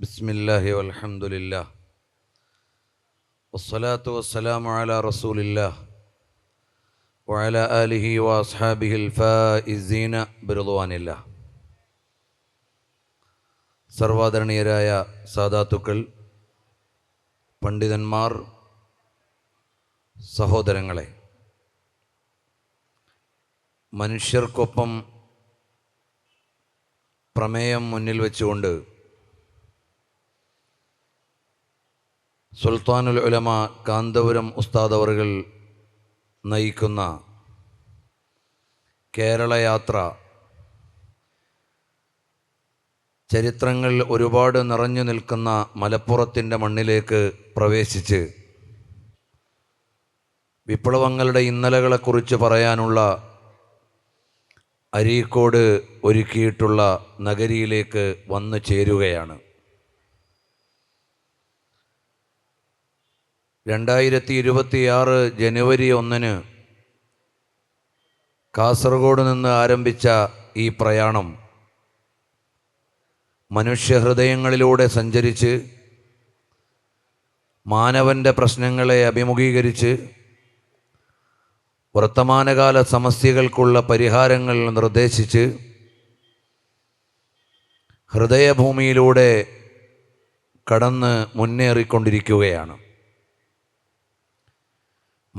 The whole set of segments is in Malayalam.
بسم الله والحمد لله والصلاة والسلام على رسول الله وعلى آله وأصحابه الفائزين برضوان الله സർവാദരണീയരായ സാധാത്തുക്കൾ പണ്ഡിതന്മാർ സഹോദരങ്ങളെ മനുഷ്യർക്കൊപ്പം പ്രമേയം മുന്നിൽ വെച്ചുകൊണ്ട് സുൽത്താനുൽ ഉലമ കാന്തപുരം ഉസ്താദ് അവർകൾ നയിക്കുന്ന കേരളയാത്ര ചരിത്രങ്ങൾ ഒരുപാട് നിറഞ്ഞു നിൽക്കുന്ന മലപ്പുറത്തിന്റെ മണ്ണിലേക്ക് പ്രവേശിച്ച് വിപ്ലവങ്ങളുടെ ഇന്നലകളെക്കുറിച്ച് പറയാനുള്ള അരീക്കോട് ഒരുക്കിയിട്ടുള്ള നഗരിയിലേക്ക് വന്നു ചേരുകയാണ്. രണ്ടായിരത്തി ഇരുപത്തിയാറ് ജനുവരി ഒന്നിന് കാസർഗോഡ് നിന്ന് ആരംഭിച്ച ഈ പ്രയാണം മനുഷ്യഹൃദയങ്ങളിലൂടെ സഞ്ചരിച്ച് മാനവന്റെ പ്രശ്നങ്ങളെ അഭിമുഖീകരിച്ച് വർത്തമാനകാല സമസ്യകൾക്കുള്ള പരിഹാരങ്ങൾ നിർദ്ദേശിച്ച് ഹൃദയഭൂമിയിലൂടെ കടന്ന് മുന്നേറിക്കൊണ്ടിരിക്കുകയാണ്.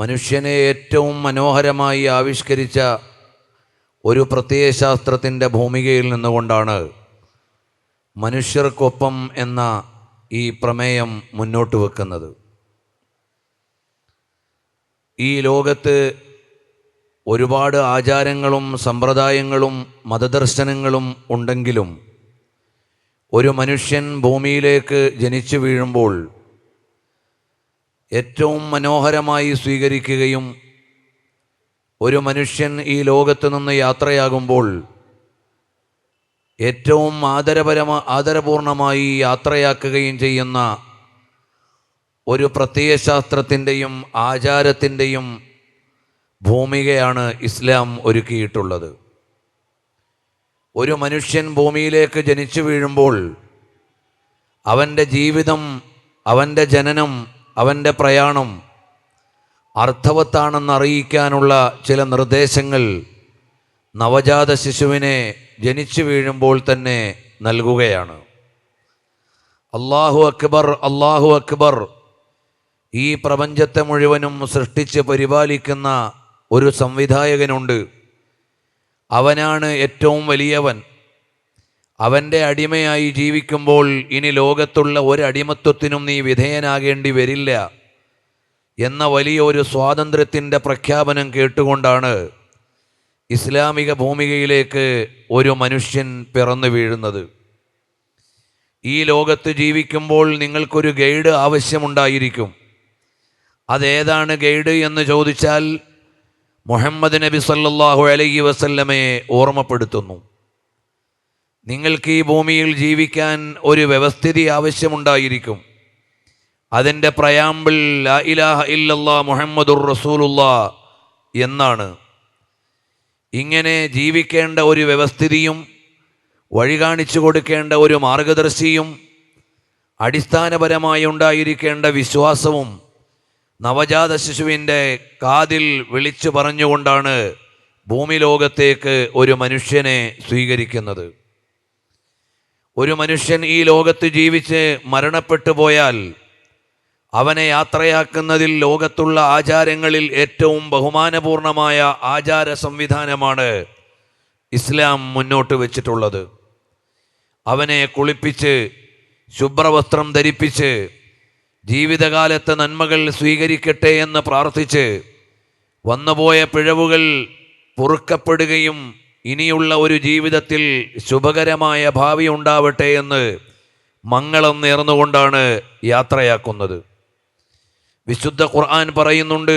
മനുഷ്യനെ ഏറ്റവും മനോഹരമായി ആവിഷ്കരിച്ച ഒരു പ്രത്യയശാസ്ത്രത്തിന്റെ ഭൂമികയിൽ നിന്നുകൊണ്ടാണ് മനുഷ്യർക്കൊപ്പം എന്ന ഈ പ്രമേയം മുന്നോട്ട് വെക്കുന്നത്. ഈ ലോകത്ത് ഒരുപാട് ആചാരങ്ങളും സമ്പ്രദായങ്ങളും മതദർശനങ്ങളും ഉണ്ടെങ്കിലും ഒരു മനുഷ്യൻ ഭൂമിയിലേക്ക് ജനിച്ചു വീഴുമ്പോൾ ഏറ്റവും മനോഹരമായി സ്വീകരിക്കുകയും ഒരു മനുഷ്യൻ ഈ ലോകത്ത് നിന്ന് യാത്രയാകുമ്പോൾ ഏറ്റവും ആദരപരമ ആദരപൂർണമായി യാത്രയാക്കുകയും ചെയ്യുന്ന ഒരു പ്രത്യയശാസ്ത്രത്തിന്റെയും ആചാരത്തിന്റെയും ഭൂമികയാണ് ഇസ്ലാം ഒരുക്കിയിട്ടുള്ളത്. ഒരു മനുഷ്യൻ ഭൂമിയിലേക്ക് ജനിച്ചു വീഴുമ്പോൾ അവന്റെ ജീവിതം അവന്റെ ജനനം അവന്റെ പ്രയാണം അർത്ഥവത്താണെന്ന് അറിയിക്കാനുള്ള ചില നിർദ്ദേശങ്ങൾ നവജാത ശിശുവിനെ ജനിച്ചു വീഴുമ്പോൾ തന്നെ നൽകുകയാണ്. അള്ളാഹു അക്ബർ അള്ളാഹു അക്ബർ ഈ പ്രപഞ്ചത്തെ മുഴുവനും സൃഷ്ടിച്ച് പരിപാലിക്കുന്ന ഒരു സംവിധായകനുണ്ട്. അവനാണ് ഏറ്റവും വലിയവൻ. അവന്റെ അടിമയായി ജീവിക്കുമ്പോൾ ഇനി ലോകത്തുള്ള ഒരടിമത്വത്തിനും നീ വിധേയനാകേണ്ടി വരില്ല എന്ന വലിയ ഒരു സ്വാതന്ത്ര്യത്തിന്റെ പ്രഖ്യാപനം കേട്ടുകൊണ്ടാണ് ഇസ്ലാമിക ഭൂമികയിലേക്ക് ഒരു മനുഷ്യൻ പിറന്നു വീഴുന്നത്. ഈ ലോകത്ത് ജീവിക്കുമ്പോൾ നിങ്ങൾക്കൊരു ഗൈഡ് ആവശ്യമുണ്ടായിരിക്കും. അതേതാണ് ഗൈഡ് എന്ന് ചോദിച്ചാൽ മുഹമ്മദ് നബി സല്ലാഹു അലൈഹി വസല്ലമയെ ഓർമ്മപ്പെടുത്തുന്നു. നിങ്ങൾക്ക് ഈ ഭൂമിയിൽ ജീവിക്കാൻ ഒരു വ്യവസ്ഥിതി ആവശ്യമുണ്ടായിരിക്കും. അതിന്റെ പ്രയാമ്പിൾ ലാ ഇലാഹ ഇല്ലല്ലാ മുഹമ്മദുർ റസൂലുള്ള എന്നാണ്. ഇങ്ങനെ ജീവിക്കേണ്ട ഒരു വ്യവസ്ഥിതിയും വഴി കാണിച്ചു കൊടുക്കേണ്ട ഒരു മാർഗദർശിയും അടിസ്ഥാനപരമായി ഉണ്ടായിരിക്കേണ്ട വിശ്വാസവും നവജാത ശിശുവിന്റെ കാതിൽ വിളിച്ചു പറഞ്ഞുകൊണ്ടാണ് ഭൂമി ലോകത്തേക്ക് ഒരു മനുഷ്യനെ സ്വീകരിക്കുന്നത്. ഒരു മനുഷ്യൻ ഈ ലോകത്ത് ജീവിച്ച് മരണപ്പെട്ടു പോയാൽ അവനെ യാത്രയാക്കുന്നതിൽ ലോകത്തുള്ള ആചാരങ്ങളിൽ ഏറ്റവും ബഹുമാനപൂർണമായ ആചാര സംവിധാനമാണ് ഇസ്ലാം മുന്നോട്ട് വെച്ചിട്ടുള്ളത്. അവനെ കുളിപ്പിച്ച് ശുഭ്രവസ്ത്രം ധരിപ്പിച്ച് ജീവിതകാലത്തെ നന്മകൾ സ്വീകരിക്കട്ടെ എന്ന് പ്രാർത്ഥിച്ച് വന്നുപോയ പിഴവുകൾ പൊറുക്കപ്പെടുകയും ഇനിയുള്ള ഒരു ജീവിതത്തിൽ ശുഭകരമായ ഭാവി ഉണ്ടാവട്ടെ എന്ന് മംഗളം നേർന്നുകൊണ്ടാണ് യാത്രയാക്കുന്നത്. വിശുദ്ധ ഖുർആൻ പറയുന്നുണ്ട്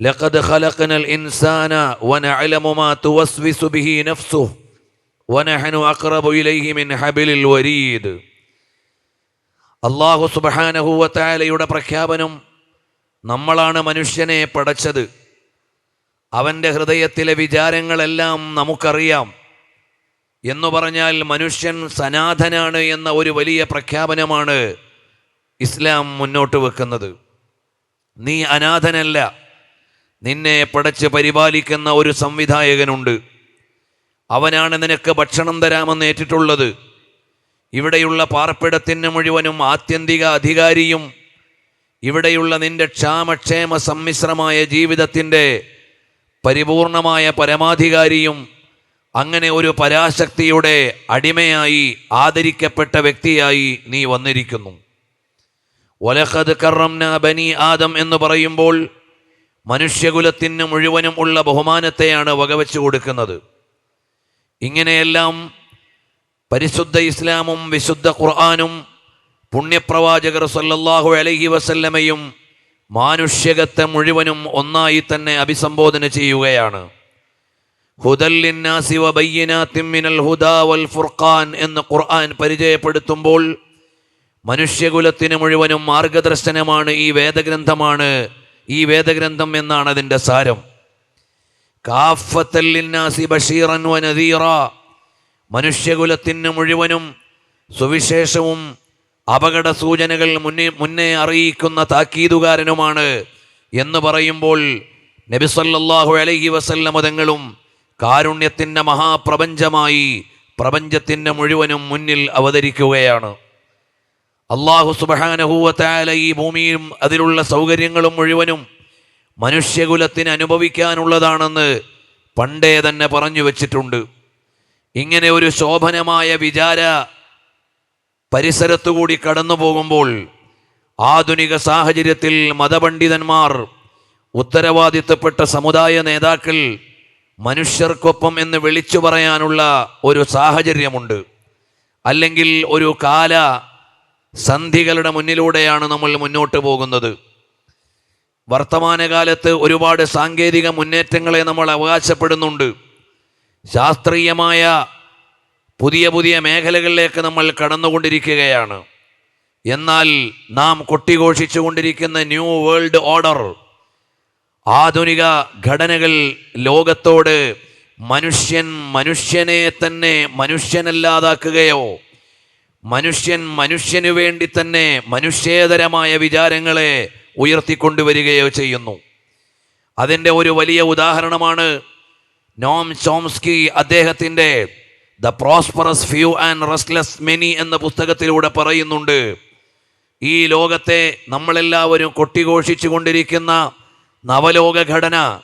ലഖദ് ഖലഖനൽ ഇൻസാന വനഅലമു മാ തുവസ്വിസു ബിഹി നഫ്സുഹു വനഹനു അഖറബു ഇലൈഹി മിൻ ഹബിലിൽ വരീദ്. അള്ളാഹു വതആലയുടെ പ്രഖ്യാപനം നമ്മളാണ് മനുഷ്യനെ പടച്ചത്. അവന്റെ ഹൃദയത്തിലെ വിചാരങ്ങളെല്ലാം നമുക്കറിയാം. എന്നു പറഞ്ഞാൽ മനുഷ്യൻ സനാഥനാണ് എന്ന ഒരു വലിയ പ്രഖ്യാപനമാണ് ഇസ്ലാം മുന്നോട്ട് വെക്കുന്നത്. നീ അനാഥനല്ല. നിന്നെ പടച്ച് പരിപാലിക്കുന്ന ഒരു സംവിധായകനുണ്ട്. അവനാണ് നിനക്ക് ഭക്ഷണം തരാമെന്ന് ഏറ്റിട്ടുള്ളത്. ഇവിടെയുള്ള പാർപ്പിടത്തിന് മുഴുവനും ആത്യന്തിക അധികാരിയും ഇവിടെയുള്ള നിന്റെ ക്ഷാമക്ഷേമ സമ്മിശ്രമായ ജീവിതത്തിന്റെ പരിപൂർണമായ പരമാധികാരിയും അങ്ങനെ ഒരു പരാശക്തിയുടെ അടിമയായി ആദരിക്കപ്പെട്ട വ്യക്തിയായി നീ വന്നിരിക്കുന്നു. ഒലഹദ് കറംന ബനി ആദം എന്ന് പറയുമ്പോൾ മനുഷ്യകുലത്തിന് മുഴുവനും ഉള്ള ബഹുമാനത്തെയാണ് വകവെച്ചു കൊടുക്കുന്നത്. ഇങ്ങനെയെല്ലാം പരിശുദ്ധ ഇസ്ലാമും വിശുദ്ധ ഖുർആാനും പുണ്യപ്രവാചകർ സല്ലല്ലാഹു അലഹി വസല്ലമയും മാനുഷ്യകത്തെ മുഴുവനും ഒന്നായി തന്നെ അഭിസംബോധന ചെയ്യുകയാണ്. ഹുദാ വൽ ഫുർഖാൻ എന്ന് ഖുർആൻ പരിചയപ്പെടുത്തുമ്പോൾ മനുഷ്യകുലത്തിന് മുഴുവനും മാർഗദർശനമാണ് ഈ വേദഗ്രന്ഥമാണ്. ഈ വേദഗ്രന്ഥം എന്നാണ് അതിന്റെ സാരം. കാഫത്തല്ലിന്നാസി ബഷീറൻ വ മനുഷ്യകുലത്തിന് മുഴുവനും സുവിശേഷവും അപകട സൂചനകൾ മുന്നേ മുന്നേ അറിയിക്കുന്ന താക്കീതുകാരനുമാണ് എന്ന് പറയുമ്പോൾ നബിസല്ലാഹു അലഹി വസല്ലമ തങ്ങളും കാരുണ്യത്തിന്റെ മഹാപ്രപഞ്ചമായി പ്രപഞ്ചത്തിന്റെ മുഴുവനും മുന്നിൽ അവതരിക്കുകയാണ്. അള്ളാഹു സുബഹാനഹൂവത്തായ ഈ ഭൂമിയും അതിലുള്ള സൗകര്യങ്ങളും മുഴുവനും മനുഷ്യകുലത്തിന് അനുഭവിക്കാനുള്ളതാണെന്ന് പണ്ടേ തന്നെ പറഞ്ഞു വച്ചിട്ടുണ്ട്. ഇങ്ങനെ ഒരു ശോഭനമായ വിചാര പരിസരത്തുകൂടി കടന്നു പോകുമ്പോൾ ആധുനിക സാഹചര്യത്തിൽ മതപണ്ഡിതന്മാർ ഉത്തരവാദിത്തപ്പെട്ട സമുദായ നേതാക്കൾ മനുഷ്യർക്കൊപ്പം എന്ന് വിളിച്ചു പറയാനുള്ള ഒരു സാഹചര്യമുണ്ട്. അല്ലെങ്കിൽ ഒരു കാല സന്ധികളുടെ മുന്നിലൂടെയാണ് നമ്മൾ മുന്നോട്ട് പോകുന്നത്. വർത്തമാനകാലത്ത് ഒരുപാട് സാങ്കേതിക മുന്നേറ്റങ്ങളെ നമ്മൾ അവകാശപ്പെടുന്നുണ്ട്. ശാസ്ത്രീയമായ പുതിയ പുതിയ മേഖലകളിലേക്ക് നമ്മൾ കടന്നുകൊണ്ടിരിക്കുകയാണ്. എന്നാൽ നാം കൊട്ടിഘോഷിച്ചു കൊണ്ടിരിക്കുന്ന ന്യൂ വേൾഡ് ഓർഡർ ആധുനിക ഘടനകൾ ലോകത്തോട് മനുഷ്യൻ മനുഷ്യനെ തന്നെ മനുഷ്യനല്ലാതാക്കുകയോ മനുഷ്യൻ മനുഷ്യനു വേണ്ടി തന്നെ മനുഷ്യേതരമായ വിചാരങ്ങളെ ഉയർത്തിക്കൊണ്ടുവരികയോ ചെയ്യുന്നു. അതിന്റെ ഒരു വലിയ ഉദാഹരണമാണ് നോം ചോംസ്കി അദ്ദേഹത്തിന്റെ the prosperous few and restless many എന്ന പുസ്തകത്തിലൂടെ പറയുന്നുണ്ട്. ഈ ലോകത്തെ നമ്മളെല്ലാവരും കൊട്ടിഘോഷിച്ചു കൊണ്ടിരിക്കുന്ന നവലോക ഘടന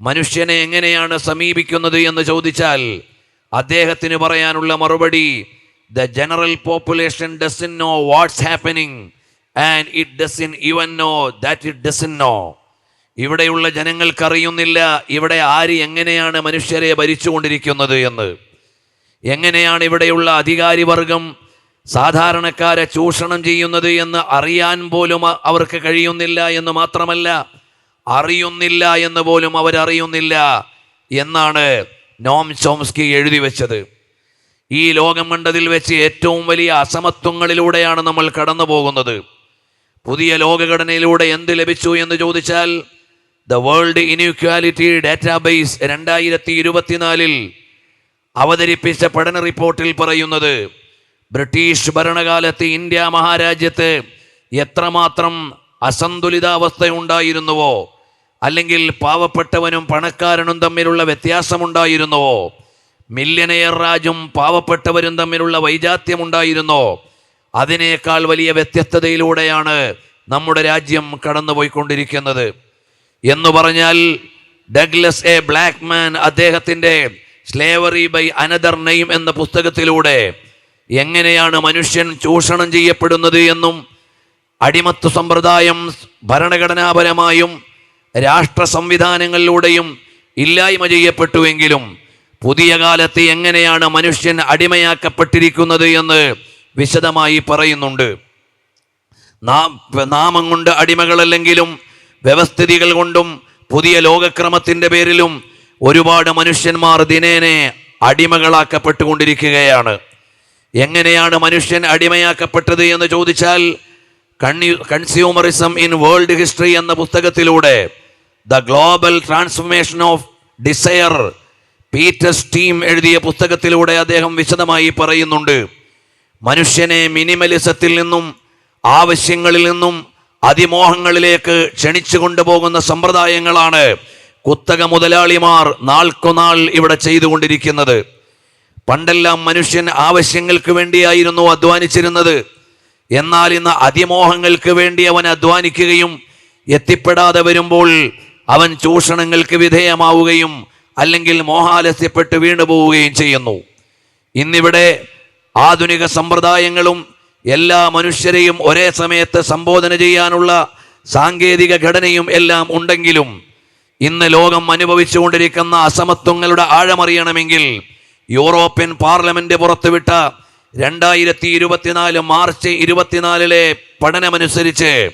മനുഷ്യനെ എങ്ങനെയാണ് സമീപിക്കുന്നത് എന്ന് ചോദിച്ചാൽ അദ്ദേഹത്തിന് പറയാനുള്ള മറുപടി the general population doesn't know what's happening and it doesn't even know that it doesn't know ഇവിടെയുള്ള ജനങ്ങൾക്കറിയുന്നില്ല ഇവിടെ ആര് എങ്ങനെയാണ് മനുഷ്യരെ ഭരിച്ചുകൊണ്ടിരിക്കുന്നത് എന്ന്. എങ്ങനെയാണ് ഇവിടെയുള്ള അധികാരിവർഗം സാധാരണക്കാരെ ചൂഷണം ചെയ്യുന്നത് എന്ന് അറിയാൻ പോലും അവർക്ക് കഴിയുന്നില്ല എന്ന് മാത്രമല്ല അറിയുന്നില്ല എന്ന് പോലും അവരറിയുന്നില്ല എന്നാണ് നോം ചോംസ്കി എഴുതി വെച്ചത്. ഈ ലോകം കണ്ടതിൽ വെച്ച് ഏറ്റവും വലിയ അസമത്വങ്ങളിലൂടെയാണ് നമ്മൾ കടന്നു പോകുന്നത്. പുതിയ ലോകഘടനയിലൂടെ എന്ത് ലഭിച്ചു എന്ന് ചോദിച്ചാൽ ദ വേൾഡ് ഇൻഇക്വാലിറ്റി ഡാറ്റാബേസ് രണ്ടായിരത്തി ഇരുപത്തിനാലിൽ അവതരിപ്പിച്ച പഠന റിപ്പോർട്ടിൽ പറയുന്നത് ബ്രിട്ടീഷ് ഭരണകാലത്ത് ഇന്ത്യ മഹാരാജ്യത്ത് എത്രമാത്രം അസന്തുലിതാവസ്ഥയുണ്ടായിരുന്നുവോ അല്ലെങ്കിൽ പാവപ്പെട്ടവനും പണക്കാരനും തമ്മിലുള്ള വ്യത്യാസമുണ്ടായിരുന്നുവോ മില്യനെയർ രാജും പാവപ്പെട്ടവരും തമ്മിലുള്ള വൈജാത്യമുണ്ടായിരുന്നോ അതിനേക്കാൾ വലിയ വ്യത്യസ്തതയിലൂടെയാണ് നമ്മുടെ രാജ്യം കടന്നുപോയിക്കൊണ്ടിരിക്കുന്നത്. എന്ന് പറഞ്ഞാൽ ഡഗ്ലസ് എ ബ്ലാക്ക് മാൻ അദ്ദേഹത്തിന്റെ സ്ലേവറി ബൈ അനദർ നെയിം എന്ന പുസ്തകത്തിലൂടെ എങ്ങനെയാണ് മനുഷ്യൻ ചൂഷണം ചെയ്യപ്പെടുന്നത് എന്നും അടിമത്വ സമ്പ്രദായം ഭരണഘടനാപരമായും രാഷ്ട്ര സംവിധാനങ്ങളിലൂടെയും ഇല്ലായ്മ ചെയ്യപ്പെട്ടുവെങ്കിലും പുതിയ കാലത്ത് എങ്ങനെയാണ് മനുഷ്യൻ അടിമയാക്കപ്പെട്ടിരിക്കുന്നത് എന്ന് വിശദമായി പറയുന്നുണ്ട്. നാമം കൊണ്ട് അടിമകളല്ലെങ്കിലും വ്യവസ്ഥിതികൾ കൊണ്ടും പുതിയ ലോകക്രമത്തിന്റെ പേരിലും ഒരുപാട് മനുഷ്യന്മാർ ദിനേനെ അടിമകളാക്കപ്പെട്ടുകൊണ്ടിരിക്കുകയാണ്. എങ്ങനെയാണ് മനുഷ്യൻ അടിമയാക്കപ്പെട്ടത് എന്ന് ചോദിച്ചാൽ കൺസ്യൂമറിസം ഇൻ വേൾഡ് ഹിസ്റ്ററി എന്ന പുസ്തകത്തിലൂടെ the global transformation of desire Peter Stearns എഴുതിയ പുസ്തകത്തിലൂടെ അദ്ദേഹം വിശദമായി പറയുന്നുണ്ട്. മനുഷ്യനെ മിനിമലിസത്തിൽ നിന്നും ആവശ്യങ്ങളിൽ നിന്നും അതിമോഹങ്ങളിലേക്ക് ക്ഷണിച്ചു കൊണ്ടുപോകുന്ന സമ്പ്രദായങ്ങളാണ് കുത്തക മുതലാളിമാർ നാൾക്കുനാൾ ഇവിടെ ചെയ്തുകൊണ്ടിരിക്കുന്നത്. പണ്ടെല്ലാം മനുഷ്യൻ ആവശ്യങ്ങൾക്ക് വേണ്ടിയായിരുന്നു അധ്വാനിച്ചിരുന്നത്. എന്നാൽ ഇന്ന് അതിമോഹങ്ങൾക്ക് വേണ്ടി അവൻ അധ്വാനിക്കുകയും എത്തിപ്പെടാതെ വരുമ്പോൾ അവൻ ചൂഷണങ്ങൾക്ക് വിധേയമാവുകയും അല്ലെങ്കിൽ മോഹാലസ്യപ്പെട്ട് വീണുപോവുകയും ചെയ്യുന്നു. ഇന്നിവിടെ ആധുനിക സമ്പ്രദായങ്ങളും എല്ലാ മനുഷ്യരെയും ഒരേ സമയത്ത് സംബോധന ചെയ്യാനുള്ള സാങ്കേതിക ഘടനയും എല്ലാം ഉണ്ടെങ്കിലും ഇന്ന് ലോകം അനുഭവിച്ചുകൊണ്ടിരിക്കുന്ന അസമത്വങ്ങളുടെ ആഴമറിയണമെങ്കിൽ യൂറോപ്യൻ പാർലമെന്റ് പുറത്തുവിട്ട രണ്ടായിരത്തി ഇരുപത്തിനാല് മാർച്ച് ഇരുപത്തിനാലിലെ പഠനമനുസരിച്ച്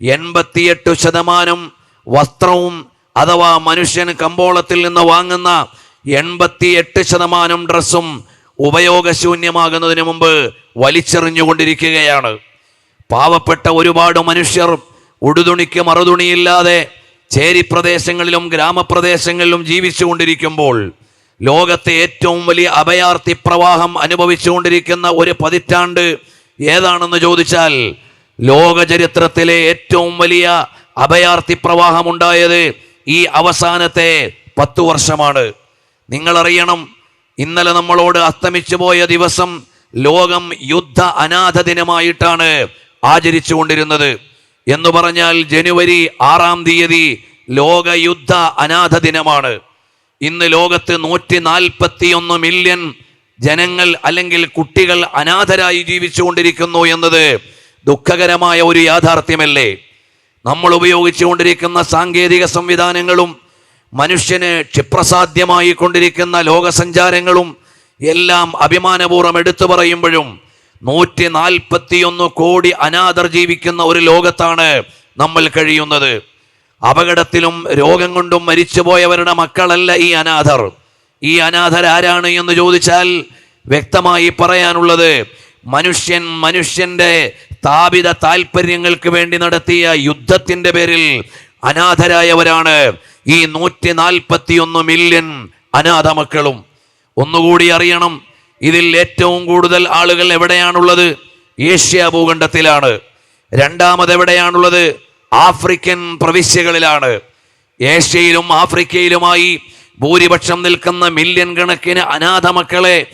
എൺപത്തിയെട്ട് ശതമാനം വസ്ത്രവും അഥവാ മനുഷ്യൻ കമ്പോളത്തിൽ നിന്ന് വാങ്ങുന്ന എൺപത്തിയെട്ട് ശതമാനം ഡ്രസ്സും ഉപയോഗശൂന്യമാകുന്നതിന് മുമ്പ് വലിച്ചെറിഞ്ഞുകൊണ്ടിരിക്കുകയാണ്. പാവപ്പെട്ട ഒരുപാട് മനുഷ്യർ ഉടുതുണിക്ക് മറുതുണിയില്ലാതെ ചേരി പ്രദേശങ്ങളിലും ഗ്രാമപ്രദേശങ്ങളിലും ജീവിച്ചുകൊണ്ടിരിക്കുമ്പോൾ ലോകത്തെ ഏറ്റവും വലിയ അഭയാർത്ഥി പ്രവാഹം അനുഭവിച്ചുകൊണ്ടിരിക്കുന്ന ഒരു പതിറ്റാണ്ട് ഏതാണെന്ന് ചോദിച്ചാൽ ലോക ചരിത്രത്തിലെ ഏറ്റവും വലിയ അഭയാർത്ഥി പ്രവാഹം ഉണ്ടായത് ഈ അവസാനത്തെ പത്തു വർഷമാണ്. നിങ്ങളറിയണം ഇന്നലെ നമ്മളോട് അസ്തമിച്ചു പോയ ദിവസം ലോകം യുദ്ധ അനാഥ ദിനമായിട്ടാണ് ആചരിച്ചു കൊണ്ടിരുന്നത് എന്ന് പറഞ്ഞാൽ ജനുവരി ആറാം തീയതി ലോകയുദ്ധ അനാഥ ദിനമാണ് ഇന്ന് ലോകത്ത് നൂറ്റി നാൽപ്പത്തിയൊന്ന് മില്യൺ ജനങ്ങൾ അല്ലെങ്കിൽ കുട്ടികൾ അനാഥരായി ജീവിച്ചുകൊണ്ടിരിക്കുന്നു എന്നത് ദുഃഖകരമായ ഒരു യാഥാർത്ഥ്യമല്ലേ? നമ്മൾ ഉപയോഗിച്ചുകൊണ്ടിരിക്കുന്ന സാങ്കേതിക സംവിധാനങ്ങളും മനുഷ്യന് ക്ഷിപ്രസാധ്യമായി കൊണ്ടിരിക്കുന്ന ലോകസഞ്ചാരങ്ങളും എല്ലാം അഭിമാനപൂർവം എടുത്തു പറയുമ്പോഴും നൂറ്റി നാൽപ്പത്തിയൊന്ന് കോടി അനാഥർ ജീവിക്കുന്ന ഒരു ലോകത്താണ് നമ്മൾ കഴിയുന്നത്. അപകടത്തിലും രോഗം കൊണ്ടും മരിച്ചുപോയവരുടെ മക്കളല്ല ഈ അനാഥർ. ഈ അനാഥർ ആരാണ് എന്ന് ചോദിച്ചാൽ വ്യക്തമായി പറയാനുള്ളത് മനുഷ്യൻ മനുഷ്യന്റെ സ്ഥാപിത താല്പര്യങ്ങൾക്ക് വേണ്ടി നടത്തിയ യുദ്ധത്തിന്റെ പേരിൽ അനാഥരായവരാണ് ഈ നൂറ്റി നാൽപ്പത്തിയൊന്ന് മില്യൺ അനാഥ മക്കളും ഒന്നുകൂടി അറിയണം. ഇതിൽ ഏറ്റവും കൂടുതൽ ആളുകൾ എവിടെയാണുള്ളത്? ഏഷ്യ ഭൂഖണ്ഡത്തിലാണ്. രണ്ടാമത് എവിടെയാണുള്ളത്? ആഫ്രിക്കൻ പ്രവിശ്യകളിലാണ്. ഏഷ്യയിലും ആഫ്രിക്കയിലുമായി ഭൂരിപക്ഷം നിൽക്കുന്ന മില്യൺ കണക്കിന് അനാഥ മക്കളെ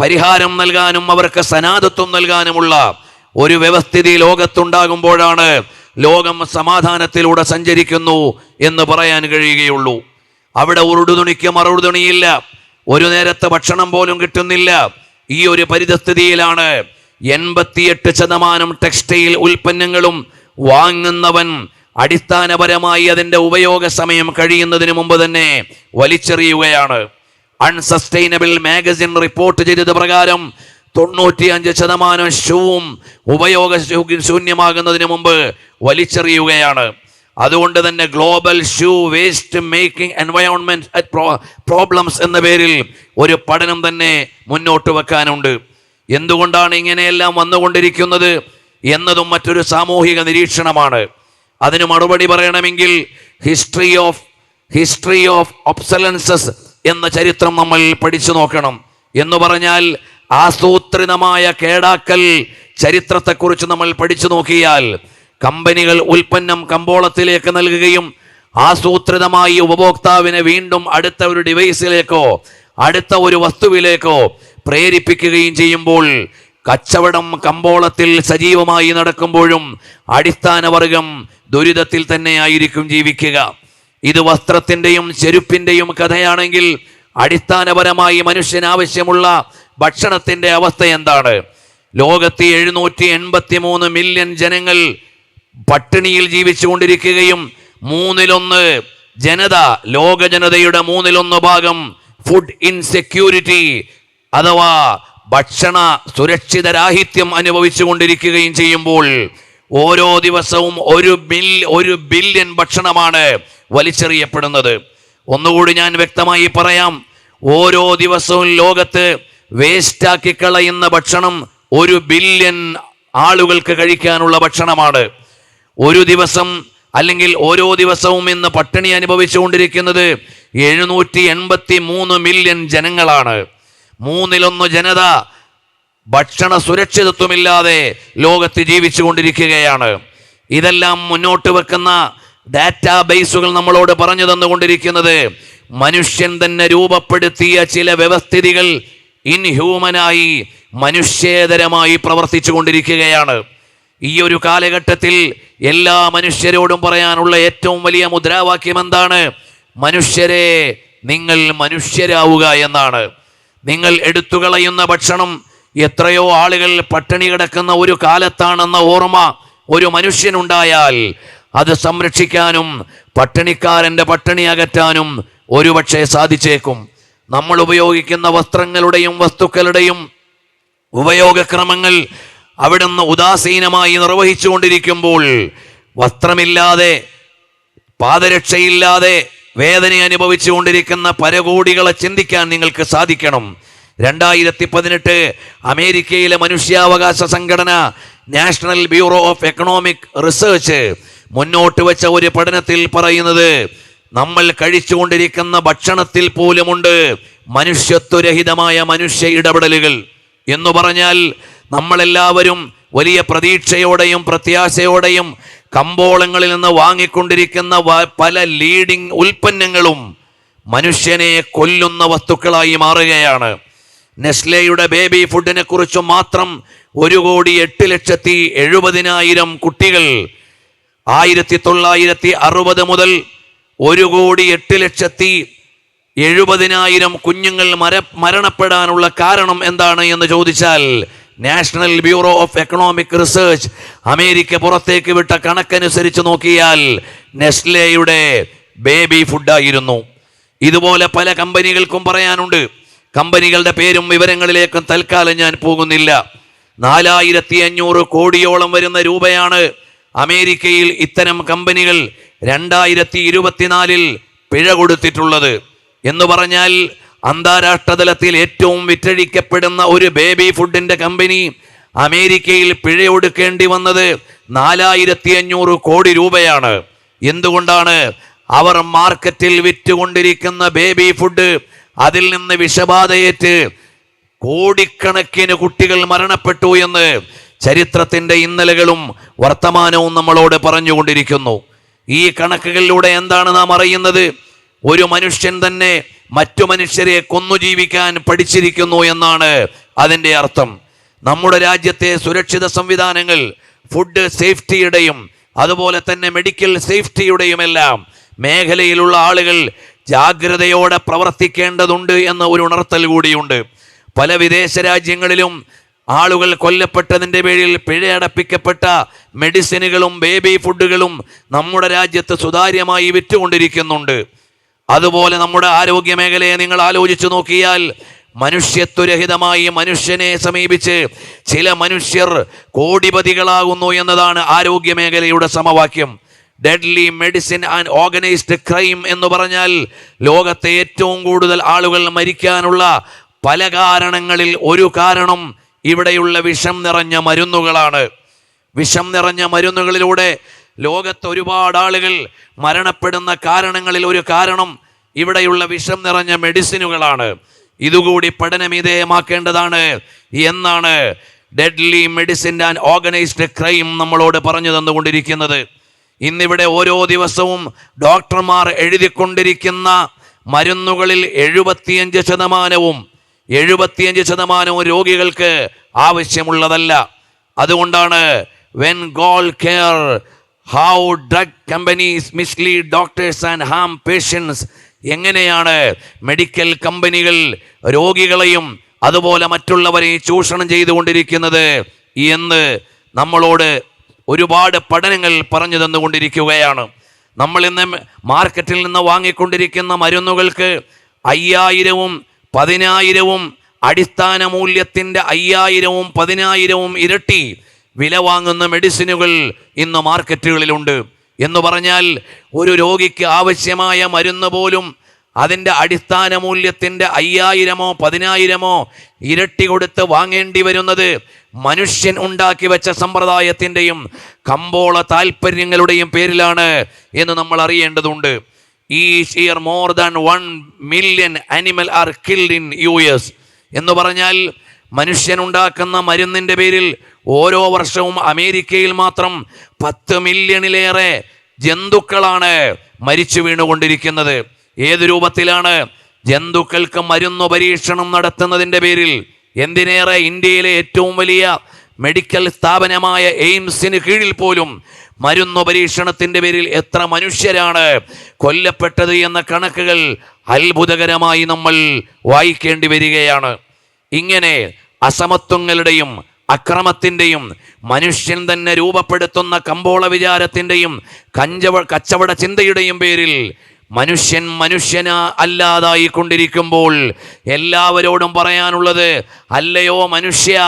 പരിഹാരം നൽകാനും അവർക്ക് സനാതത്വം നൽകാനുമുള്ള ഒരു വ്യവസ്ഥിതി ലോകത്തുണ്ടാകുമ്പോഴാണ് ലോകം സമാധാനത്തിലൂടെ സഞ്ചരിക്കുന്നു എന്ന് പറയാൻ കഴിയുകയുള്ളൂ. അവിടെ ഉരുടുതുണിക്ക് മറുതുണിയില്ല ഒരു നേരത്തെ ഭക്ഷണം പോലും കിട്ടുന്നില്ല. ഈ ഒരു പരിതസ്ഥിതിയിലാണ് എൺപത്തിയെട്ട് ശതമാനം ടെക്സ്റ്റൈൽ ഉൽപ്പന്നങ്ങളും വാങ്ങുന്നവൻ അടിസ്ഥാനപരമായി അതിന്റെ ഉപയോഗ സമയം കഴിയുന്നതിന് മുമ്പ് തന്നെ വലിച്ചെറിയുകയാണ്. അൺസസ്റ്റൈനബിൾ മാഗസിൻ റിപ്പോർട്ട് ചെയ്തത് പ്രകാരം തൊണ്ണൂറ്റിയഞ്ച് ശതമാനം ഷൂവും ഉപയോഗ ശൂന്യമാകുന്നതിന് മുമ്പ് വലിച്ചെറിയുകയാണ്. അതുകൊണ്ട് തന്നെ global shoe waste making environment problems എന്ന പേരിൽ ഒരു പഠനം തന്നെ മുന്നോട്ട് വെക്കാനുണ്ട്. എന്തുകൊണ്ടാണ് ഇങ്ങനെയെല്ലാം വന്നുകൊണ്ടിരിക്കുന്നത്? എന്നതും മറ്റൊരു സാമൂഹിക നിരീക്ഷണമാണ്. അതിന് മറുപടി പറയണമെങ്കിൽ history of history of obsolescence എന്ന ചരിത്രം നമ്മൾ പഠിച്ചു നോക്കണം. എന്ന് പറഞ്ഞാൽ ആസൂത്രിതമായ കേടാക്കൽ ചരിത്രത്തെക്കുറിച്ച് നമ്മൾ പഠിച്ചു നോക്കിയാൽ കമ്പനികൾ ഉൽപ്പന്നം കമ്പോളത്തിലേക്ക് നൽകുകയും ആസൂത്രിതമായി ഉപഭോക്താവിനെ വീണ്ടും അടുത്ത ഒരു ഡിവൈസിലേക്കോ അടുത്ത ഒരു വസ്തുവിലേക്കോ പ്രേരിപ്പിക്കുകയും ചെയ്യുമ്പോൾ കച്ചവടം കമ്പോളത്തിൽ സജീവമായി നടക്കുമ്പോഴും അടിസ്ഥാന വർഗം ദുരിതത്തിൽ തന്നെയായിരിക്കും ജീവിക്കുക. ഇത് വസ്ത്രത്തിന്റെയും ചെരുപ്പിന്റെയും കഥയാണെങ്കിൽ അടിസ്ഥാനപരമായി മനുഷ്യന് ആവശ്യമുള്ള ഭക്ഷണത്തിന്റെ അവസ്ഥ എന്താണ്? ലോകത്തെ എഴുന്നൂറ്റി എൺപത്തി മൂന്ന് മില്യൺ ജനങ്ങൾ പട്ടിണിയിൽ ജീവിച്ചുകൊണ്ടിരിക്കുകയും മൂന്നിലൊന്ന് ജനത ലോക ജനതയുടെ മൂന്നിലൊന്ന് ഭാഗം ഫുഡ് ഇൻസെക്യൂരിറ്റി അഥവാ ഭക്ഷണ സുരക്ഷിതരാഹിത്യം അനുഭവിച്ചു കൊണ്ടിരിക്കുകയും ചെയ്യുമ്പോൾ ഓരോ ദിവസവും ഒരു ബിൽ ഒരു ബില്യൺ ഭക്ഷണമാണ് വലിച്ചെറിയപ്പെടുന്നത്. ഒന്നുകൂടി ഞാൻ വ്യക്തമായി പറയാം. ഓരോ ദിവസവും ലോകത്ത് വേസ്റ്റാക്കി കളയുന്ന ഭക്ഷണം ഒരു ബില്യൺ ആളുകൾക്ക് കഴിക്കാനുള്ള ഭക്ഷണമാണ്. ഒരു ദിവസം അല്ലെങ്കിൽ ഓരോ ദിവസവും ഇന്ന് പട്ടിണി അനുഭവിച്ചുകൊണ്ടിരിക്കുന്നത് എഴുന്നൂറ്റി എൺപത്തി മൂന്ന് മില്യൺ ജനങ്ങളാണ്. മൂന്നിലൊന്ന് ജനത ഭക്ഷണ സുരക്ഷിതത്വമില്ലാതെ ലോകത്ത് ജീവിച്ചു കൊണ്ടിരിക്കുകയാണ് ഇതെല്ലാം മുന്നോട്ട് വെക്കുന്ന ഡാറ്റാ ബേസുകൾ നമ്മളോട് പറഞ്ഞു തന്നുകൊണ്ടിരിക്കുന്നത്. മനുഷ്യൻ തന്നെ രൂപപ്പെടുത്തിയ ചില വ്യവസ്ഥിതികൾ ഇൻഹ്യൂമനായി മനുഷ്യേതരമായി പ്രവർത്തിച്ചു കൊണ്ടിരിക്കുകയാണ് ഈ ഒരു കാലഘട്ടത്തിൽ എല്ലാ മനുഷ്യരോടും പറയാനുള്ള ഏറ്റവും വലിയ മുദ്രാവാക്യം എന്താണ്? മനുഷ്യരെ നിങ്ങൾ മനുഷ്യരാവുക എന്നാണ്. നിങ്ങൾ എടുത്തുകളയുന്ന ഭക്ഷണം എത്രയോ ആളുകൾ പട്ടിണി കിടക്കുന്ന ഒരു കാലത്താണെന്ന ഓർമ്മ ഒരു മനുഷ്യനുണ്ടായാൽ അത് സംരക്ഷിക്കാനും പട്ടിണിക്കാരന്റെ പട്ടിണി അകറ്റാനും ഒരുപക്ഷെ സാധിച്ചേക്കും. നമ്മൾ ഉപയോഗിക്കുന്ന വസ്ത്രങ്ങളുടെയും വസ്തുക്കളുടെയും ഉപയോഗക്രമങ്ങൾ അവിടുന്ന് ഉദാസീനമായി നിർവഹിച്ചു കൊണ്ടിരിക്കുമ്പോൾ വസ്ത്രമില്ലാതെ പാദരക്ഷയില്ലാതെ വേദന അനുഭവിച്ചു കൊണ്ടിരിക്കുന്ന പരകോടികളെ ചിന്തിക്കാൻ നിങ്ങൾക്ക് സാധിക്കണം. രണ്ടായിരത്തി പതിനെട്ട് അമേരിക്കയിലെ മനുഷ്യാവകാശ സംഘടന national bureau of economic research മുന്നോട്ട് വെച്ച ഒരു പഠനത്തിൽ പറയുന്നത് നമ്മൾ കഴിച്ചുകൊണ്ടിരിക്കുന്ന ഭക്ഷണത്തിൽ പോലുമുണ്ട് മനുഷ്യത്വരഹിതമായ മനുഷ്യ ഇടപെടലുകൾ. എന്ന് പറഞ്ഞാൽ നമ്മളെല്ലാവരും വലിയ പ്രതീക്ഷയോടെയും പ്രത്യാശയോടെയും കമ്പോളങ്ങളിൽ നിന്ന് വാങ്ങിക്കൊണ്ടിരിക്കുന്ന പല ലീഡിംഗ് ഉൽപ്പന്നങ്ങളും മനുഷ്യനെ കൊല്ലുന്ന വസ്തുക്കളായി മാറുകയാണ്. നെസ്ലെയുടെ ബേബി ഫുഡിനെ കുറിച്ച് മാത്രം ഒരു കോടി എട്ട് ലക്ഷത്തി എഴുപതിനായിരം കുട്ടികൾ ആയിരത്തി തൊള്ളായിരത്തി അറുപത് മുതൽ ഒരു കോടി എട്ട് ലക്ഷത്തി എഴുപതിനായിരം കുഞ്ഞുങ്ങൾ മര മരണപ്പെടാനുള്ള കാരണം എന്താണ് എന്ന് ചോദിച്ചാൽ national bureau of economic research America പുറത്തേക്ക് വിട്ട കണക്കനുസരിച്ച് നോക്കിയാൽ നെസ്ലെയുടെ ബേബി ഫുഡായിരുന്നു ഇതുപോലെ പല കമ്പനികൾക്കും പറയാനുണ്ട്. കമ്പനികളുടെ പേരും വിവരങ്ങളിലേക്കും തൽക്കാലം ഞാൻ പോകുന്നില്ല. നാലായിരത്തി അഞ്ഞൂറ് കോടിയോളം വരുന്ന രൂപയാണ് അമേരിക്കയിൽ ഇത്തരം കമ്പനികൾ രണ്ടായിരത്തി ഇരുപത്തിനാലിൽ പിഴ കൊടുത്തിട്ടുള്ളത്. എന്ന് പറഞ്ഞാൽ അന്താരാഷ്ട്ര തലത്തിൽ ഏറ്റവും വിറ്റഴിക്കപ്പെടുന്ന ഒരു ബേബി ഫുഡിന്റെ കമ്പനി അമേരിക്കയിൽ പിഴയൊടുക്കേണ്ടി വന്നത് നാലായിരത്തി അഞ്ഞൂറ് കോടി രൂപയാണ്. എന്തുകൊണ്ടാണ് അവർ മാർക്കറ്റിൽ വിറ്റുകൊണ്ടിരിക്കുന്ന ബേബി ഫുഡ് അതിൽ നിന്ന് വിഷബാധയേറ്റ് കോടിക്കണക്കിന് കുട്ടികൾ മരണപ്പെട്ടു എന്ന് ചരിത്രത്തിന്റെ ഇന്നലകളും വർത്തമാനവും നമ്മളോട് പറഞ്ഞുകൊണ്ടിരിക്കുന്നു. ഈ കണക്കുകളിലൂടെ എന്താണ് നാം അറിയുന്നത്? ഒരു മനുഷ്യൻ തന്നെ മറ്റു മനുഷ്യരെ കൊന്നു ജീവിക്കാൻ പഠിച്ചിരിക്കുന്നു എന്നാണ് അതിന്റെ അർത്ഥം. നമ്മുടെ രാജ്യത്തെ സുരക്ഷിത സംവിധാനങ്ങൾ ഫുഡ് സേഫ്റ്റിയുടെയും അതുപോലെ തന്നെ മെഡിക്കൽ സേഫ്റ്റിയുടെയും എല്ലാം മേഖലയിലുള്ള ആളുകൾ ജാഗ്രതയോടെ പ്രവർത്തിക്കേണ്ടതുണ്ട് എന്ന ഒരു ഉണർത്തൽ കൂടിയുണ്ട്. പല വിദേശ രാജ്യങ്ങളിലും ആളുകൾ കൊല്ലപ്പെട്ടതിന്റെ പേരിൽ പിഴയടപ്പിക്കപ്പെട്ട മെഡിസിനുകളും ബേബി ഫുഡുകളും നമ്മുടെ രാജ്യത്ത് സുതാര്യമായി വിറ്റുകൊണ്ടിരിക്കുന്നുണ്ട്. അതുപോലെ നമ്മുടെ ആരോഗ്യ മേഖലയെ നിങ്ങൾ ആലോചിച്ചു നോക്കിയാൽ മനുഷ്യത്വരഹിതമായി മനുഷ്യനെ സമീപിച്ച് ചില മനുഷ്യർ കോടിപതികളാകുന്നു എന്നതാണ് ആരോഗ്യ മേഖലയുടെ സമവാക്യം. Deadly medicine and organised crime എന്ന് പറഞ്ഞാൽ ലോകത്തെ ഏറ്റവും കൂടുതൽ ആളുകൾ മരിക്കാനുള്ള പല കാരണങ്ങളിൽ ഒരു കാരണം ഇവിടെയുള്ള വിഷം നിറഞ്ഞ മരുന്നുകളാണ്. വിഷം നിറഞ്ഞ മരുന്നുകളിലൂടെ ലോകത്ത് ഒരുപാട് ആളുകൾ മരണപ്പെടുന്ന കാരണങ്ങളിൽ ഒരു കാരണം ഇവിടെയുള്ള വിഷം നിറഞ്ഞ മെഡിസിനുകളാണ്. ഇതുകൂടി പഠനവിധേയമാക്കേണ്ടതാണ് എന്നാണ് deadly medicine and organised crime നമ്മളോട് പറഞ്ഞു തന്നുകൊണ്ടിരിക്കുന്നത്. ഇന്നിവിടെ ഓരോ ദിവസവും ഡോക്ടർമാർ എഴുതിക്കൊണ്ടിരിക്കുന്ന മരുന്നുകളിൽ എഴുപത്തിയഞ്ച് ശതമാനവും എഴുപത്തിയഞ്ച് ശതമാനവും രോഗികൾക്ക് ആവശ്യമുള്ളതല്ല. അതുകൊണ്ടാണ് Ben Goldacre how drug companies mislead doctors and harm patients എങ്ങനെയാണ് മെഡിക്കൽ കമ്പനികൾ രോഗികളെയും അതുപോലെ മറ്റുള്ളവരെ ചൂഷണം ചെയ്തുകൊണ്ടിരിക്കുന്നത് എന്ന് നമ്മളോട് ഒരുപാട് പഠനങ്ങൾ പറഞ്ഞു തന്നുകൊണ്ടിരിക്കുകയാണ്. നമ്മൾ ഇന്ന് മാർക്കറ്റിൽ നിന്ന് വാങ്ങിക്കൊണ്ടിരിക്കുന്ന മരുന്നുകൾക്ക് അയ്യായിരവും പതിനായിരവും അടിസ്ഥാന മൂല്യത്തിന്റെ അയ്യായിരവും പതിനായിരവും ഇരട്ടി വില വാങ്ങുന്ന മെഡിസിനുകൾ ഇന്ന് മാർക്കറ്റുകളിലുണ്ട്. എന്ന് പറഞ്ഞാൽ ഒരു രോഗിക്ക് ആവശ്യമായ മരുന്ന് പോലും അതിന്റെ അടിസ്ഥാന മൂല്യത്തിന്റെ അയ്യായിരമോ പതിനായിരമോ ഇരട്ടി കൊടുത്ത് വാങ്ങേണ്ടി വരുന്നത് മനുഷ്യൻ ഉണ്ടാക്കി വെച്ച സമ്പ്രദായത്തിന്റെയും കമ്പോള താല്പര്യങ്ങളുടെയും പേരിലാണ് എന്ന് നമ്മൾ അറിയേണ്ടതുണ്ട്. Each year more than one million animal are killed in U S എന്ന് പറഞ്ഞാൽ മനുഷ്യനുണ്ടാക്കുന്ന മരുന്നിന്റെ പേരിൽ ഓരോ വർഷവും അമേരിക്കയിൽ മാത്രം പത്ത് മില്യണിലേറെ ജന്തുക്കളാണ് മരിച്ചു വീണുകൊണ്ടിരിക്കുന്നത്. ഏത് രൂപത്തിലാണ് ജന്തുക്കൾക്ക് മരുന്നു പരീക്ഷണം നടത്തുന്നതിന്റെ പേരിൽ എന്തിനേറെ ഇന്ത്യയിലെ ഏറ്റവും വലിയ മെഡിക്കൽ സ്ഥാപനമായ എയിംസിന് കീഴിൽ പോലും മരുന്നു പരീക്ഷണത്തിന്റെ പേരിൽ എത്ര മനുഷ്യരാണ് കൊല്ലപ്പെട്ടത് എന്ന കണക്കുകൾ അത്ഭുതകരമായി നമ്മൾ വായിക്കേണ്ടി വരികയാണ്. ഇങ്ങനെ അസമത്വങ്ങളുടെയും അക്രമത്തിന്റെയും മനുഷ്യൻ തന്നെ രൂപപ്പെടുത്തുന്ന കമ്പോള വിചാരത്തിന്റെയും കഞ്ചവ കച്ചവട ചിന്തയുടെയും പേരിൽ മനുഷ്യൻ മനുഷ്യന അല്ലാതായി കൊണ്ടിരിക്കുമ്പോൾ എല്ലാവരോടും പറയാനുള്ളത് അല്ലയോ മനുഷ്യ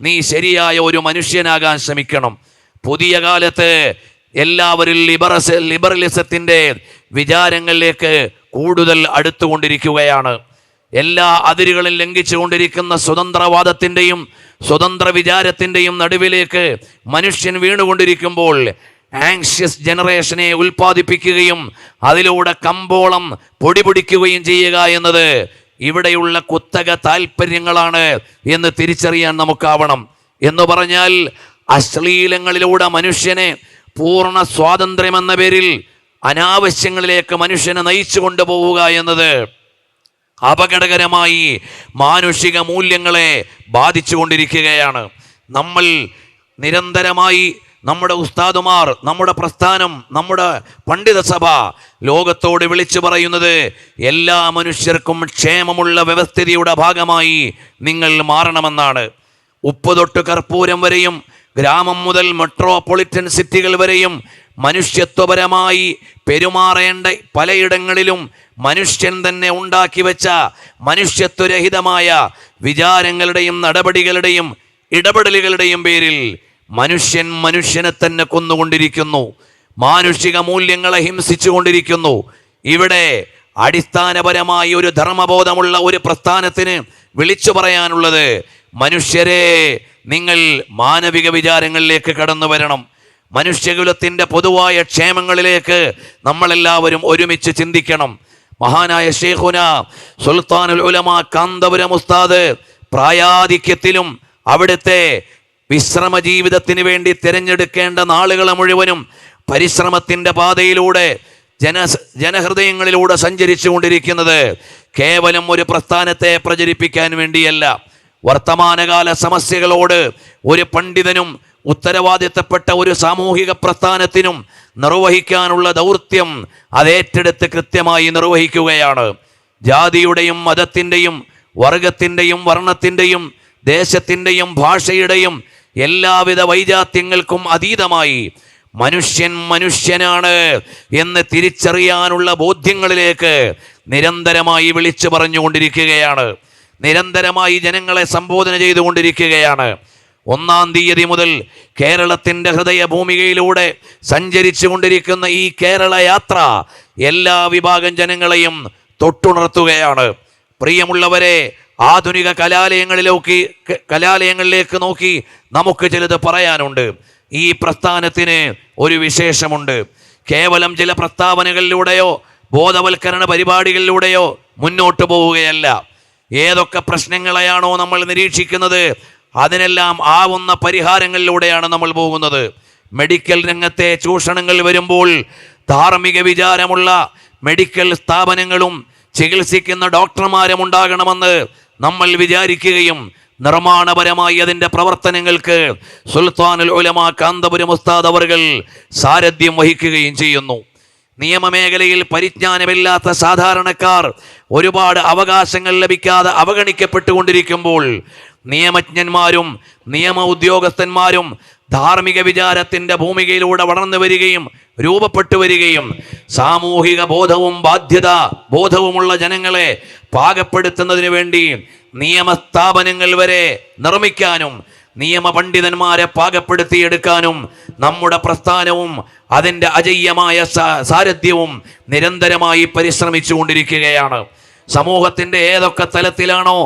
നീ ശരിയായ ഒരു മനുഷ്യനാകാൻ ശ്രമിക്കണം. പുതിയ കാലത്ത് എല്ലാവരും ലിബറസ് ലിബറലിസത്തിന്റെ വിചാരങ്ങളിലേക്ക് കൂടുതൽ അടുത്തുകൊണ്ടിരിക്കുകയാണ്. എല്ലാ അതിരുകളും ലംഘിച്ചുകൊണ്ടിരിക്കുന്ന സ്വതന്ത്രവാദത്തിന്റെയും സ്വതന്ത്ര വിചാരത്തിന്റെയും നടുവിലേക്ക് മനുഷ്യൻ വീണുകൊണ്ടിരിക്കുമ്പോൾ ആങ്ഷ്യസ് ജനറേഷനെ ഉൽപ്പാദിപ്പിക്കുകയും അതിലൂടെ കമ്പോളം പൊടിപിടിക്കുകയും ചെയ്യുക എന്നത് ഇവിടെയുള്ള കുത്തക താല്പര്യങ്ങളാണ് എന്ന് തിരിച്ചറിയാൻ നമുക്കാവണം. എന്ന് പറഞ്ഞാൽ അശ്ലീലങ്ങളിലൂടെ മനുഷ്യനെ പൂർണ സ്വാതന്ത്ര്യമെന്ന പേരിൽ അനാവശ്യങ്ങളിലേക്ക് മനുഷ്യനെ നയിച്ചു കൊണ്ടുപോവുക എന്നത് അപകടകരമായി മാനുഷിക മൂല്യങ്ങളെ ബാധിച്ചുകൊണ്ടിരിക്കുകയാണ്. നമ്മൾ നിരന്തരമായി നമ്മുടെ ഉസ്താദുമാർ നമ്മുടെ പ്രസ്ഥാനം നമ്മുടെ പണ്ഡിത സഭ ലോകത്തോട് വിളിച്ചു പറയുന്നത് എല്ലാ മനുഷ്യർക്കും ക്ഷേമമുള്ള വ്യവസ്ഥിതിയുടെ ഭാഗമായി നിങ്ങൾ മാറണമെന്നാണ്. ഉപ്പ് തൊട്ട് കർപ്പൂരം വരെയും ഗ്രാമം മുതൽ മെട്രോപൊളിറ്റൻ സിറ്റികൾ വരെയും മനുഷ്യത്വപരമായി പെരുമാറേണ്ട പലയിടങ്ങളിലും മനുഷ്യൻ തന്നെ ഉണ്ടാക്കി വെച്ച മനുഷ്യത്വരഹിതമായ വിചാരങ്ങളുടെയും നടപടികളുടെയും ഇടപെടലുകളുടെയും പേരിൽ മനുഷ്യൻ മനുഷ്യനെ തന്നെ കൊന്നുകൊണ്ടിരിക്കുന്നു. മാനുഷിക മൂല്യങ്ങളെ ഹിംസിച്ചുകൊണ്ടിരിക്കുന്നു. ഇവിടെ അടിസ്ഥാനപരമായി ഒരു ധർമ്മബോധമുള്ള ഒരു പ്രസ്ഥാനത്തിന് വിളിച്ചു പറയാനുള്ളത് മനുഷ്യരെ നിങ്ങൾ മാനവിക വിചാരങ്ങളിലേക്ക് കടന്നു വരണം. മനുഷ്യകുലത്തിന്റെ പൊതുവായ ക്ഷേമങ്ങളിലേക്ക് നമ്മളെല്ലാവരും ഒരുമിച്ച് ചിന്തിക്കണം. മഹാനായ ഷേഖുന സുൽത്താനുൽ ഉലമ കാന്തപുരം ഉസ്താദ് പ്രായാധിക്യത്തിലും അവിടുത്തെ വിശ്രമ ജീവിതത്തിന് വേണ്ടി തിരഞ്ഞെടുക്കേണ്ട നാളുകളെ മുഴുവനും പരിശ്രമത്തിന്റെ പാതയിലൂടെ ജന ജനഹൃദയങ്ങളിലൂടെ സഞ്ചരിച്ചു കൊണ്ടിരിക്കുന്നത് കേവലം ഒരു പ്രസ്ഥാനത്തെ പ്രചരിപ്പിക്കാൻ വേണ്ടിയല്ല. വർത്തമാനകാല സമസ്യകളോട് ഒരു പണ്ഡിതനും ഉത്തരവാദിത്തപ്പെട്ട ഒരു സാമൂഹിക പ്രസ്ഥാനത്തിനും നിർവഹിക്കാനുള്ള ദൗർത്യം അതേറ്റെടുത്ത് കൃത്യമായി നിർവഹിക്കുകയാണ്. ജാതിയുടെയും മതത്തിന്റെയും വർഗത്തിന്റെയും വർണത്തിന്റെയും ദേശത്തിന്റെയും ഭാഷയുടെയും എല്ലാവിധ വൈജാത്യങ്ങൾക്കും അതീതമായി മനുഷ്യൻ മനുഷ്യനാണ് എന്ന് തിരിച്ചറിയാനുള്ള ബോധ്യങ്ങളിലേക്ക് നിരന്തരമായി വിളിച്ചു പറഞ്ഞുകൊണ്ടിരിക്കുകയാണ്. നിരന്തരമായി ജനങ്ങളെ സംബോധന ചെയ്തുകൊണ്ടിരിക്കുകയാണ്. ഒന്നാം തീയതി മുതൽ കേരളത്തിന്റെ ഹൃദയഭൂമികയിലൂടെ സഞ്ചരിച്ചു കൊണ്ടിരിക്കുന്ന ഈ കേരള യാത്ര എല്ലാ വിഭാഗം ജനങ്ങളെയും തൊട്ടുണർത്തുകയാണ്. പ്രിയമുള്ളവരെ ആധുനിക കലാലയങ്ങളിലേക്ക് കലാലയങ്ങളിലേക്ക് നോക്കി നമുക്ക് ചിലത് പറയാനുണ്ട്. ഈ പ്രസ്ഥാനത്തിന് ഒരു വിശേഷമുണ്ട്. കേവലം ചില പ്രസ്താവനകളിലൂടെയോ ബോധവൽക്കരണ പരിപാടികളിലൂടെയോ മുന്നോട്ട് പോവുകയല്ല. ഏതൊക്കെ പ്രശ്നങ്ങളെയാണോ നമ്മൾ നിരീക്ഷിക്കുന്നത് അതിനെല്ലാം ആവുന്ന പരിഹാരങ്ങളിലൂടെയാണ് നമ്മൾ പോകുന്നത്. മെഡിക്കൽ രംഗത്തെ ചൂഷണങ്ങൾ വരുമ്പോൾ ധാർമ്മിക വിചാരമുള്ള മെഡിക്കൽ സ്ഥാപനങ്ങളും ചികിത്സിക്കുന്ന ഡോക്ടർമാരും ഉണ്ടാകണമെന്ന് നമ്മൾ വിചാരിക്കുകയും നിർമ്മാണപരമായി അതിന്റെ പ്രവർത്തനങ്ങൾക്ക് സുൽത്താനുൽ ഉലമ കാന്തപുരം ഉസ്താദ് അവർകൾ സാരഥ്യം വഹിക്കുകയും ചെയ്യുന്നു. നിയമമേഖലയിൽ പരിജ്ഞാനമില്ലാത്ത സാധാരണക്കാർ ഒരുപാട് അവകാശങ്ങൾ ലഭിക്കാതെ അവഗണിക്കപ്പെട്ടുകൊണ്ടിരിക്കുമ്പോൾ നിയമജ്ഞന്മാരും നിയമ ഉദ്യോഗസ്ഥന്മാരും ധാർമ്മിക വിചാരത്തിന്റെ ഭൂമികയിലൂടെ വളർന്നു വരികയും രൂപപ്പെട്ടു വരികയും സാമൂഹിക ബോധവും ബാധ്യത ബോധവുമുള്ള ജനങ്ങളെ പാകപ്പെടുത്തുന്നതിന് വേണ്ടി നിയമസ്ഥാപനങ്ങൾ വരെ നിർമ്മിക്കാനും നിയമ പണ്ഡിതന്മാരെ പാകപ്പെടുത്തിയെടുക്കാനും നമ്മുടെ പ്രസ്ഥാനവും അതിന്റെ അജയ്യമായ സാരഥ്യവും നിരന്തരമായി പരിശ്രമിച്ചു കൊണ്ടിരിക്കുകയാണ് സമൂഹത്തിന്റെ ഏതൊക്കെ തലത്തിലാണോ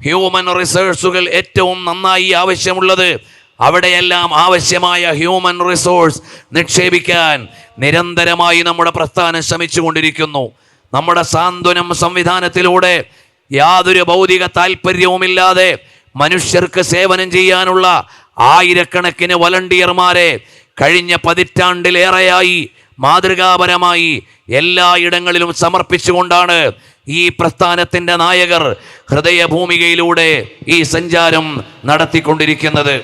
ഹ്യൂമൻ റിസോഴ്സുകൾ ഏറ്റവും നന്നായി ആവശ്യമുള്ളത് അവിടെയെല്ലാം ആവശ്യമായ ഹ്യൂമൻ റിസോഴ്സ് നിക്ഷേപിക്കാൻ നിരന്തരമായി നമ്മുടെ പ്രസ്ഥാനം ശ്രമിച്ചുകൊണ്ടിരിക്കുന്നു. നമ്മുടെ സാന്ത്വനം സംവിധാനത്തിലൂടെ യാതൊരു ഭൗതിക താല്പര്യവുമില്ലാതെ മനുഷ്യർക്ക് സേവനം ചെയ്യാനുള്ള ആയിരക്കണക്കിന് വളണ്ടിയർമാരെ കഴിഞ്ഞ പതിറ്റാണ്ടിലേറെയായി മാതൃകാപരമായി എല്ലായിടങ്ങളിലും സമർപ്പിച്ചുകൊണ്ടാണ് ഈ പ്രസ്ഥാനത്തിന്റെ നായകർ ഹൃദയഭൂമികയിലൂടെ ഈ സഞ്ചാരം നടത്തിക്കൊണ്ടിരിക്കുന്നത്.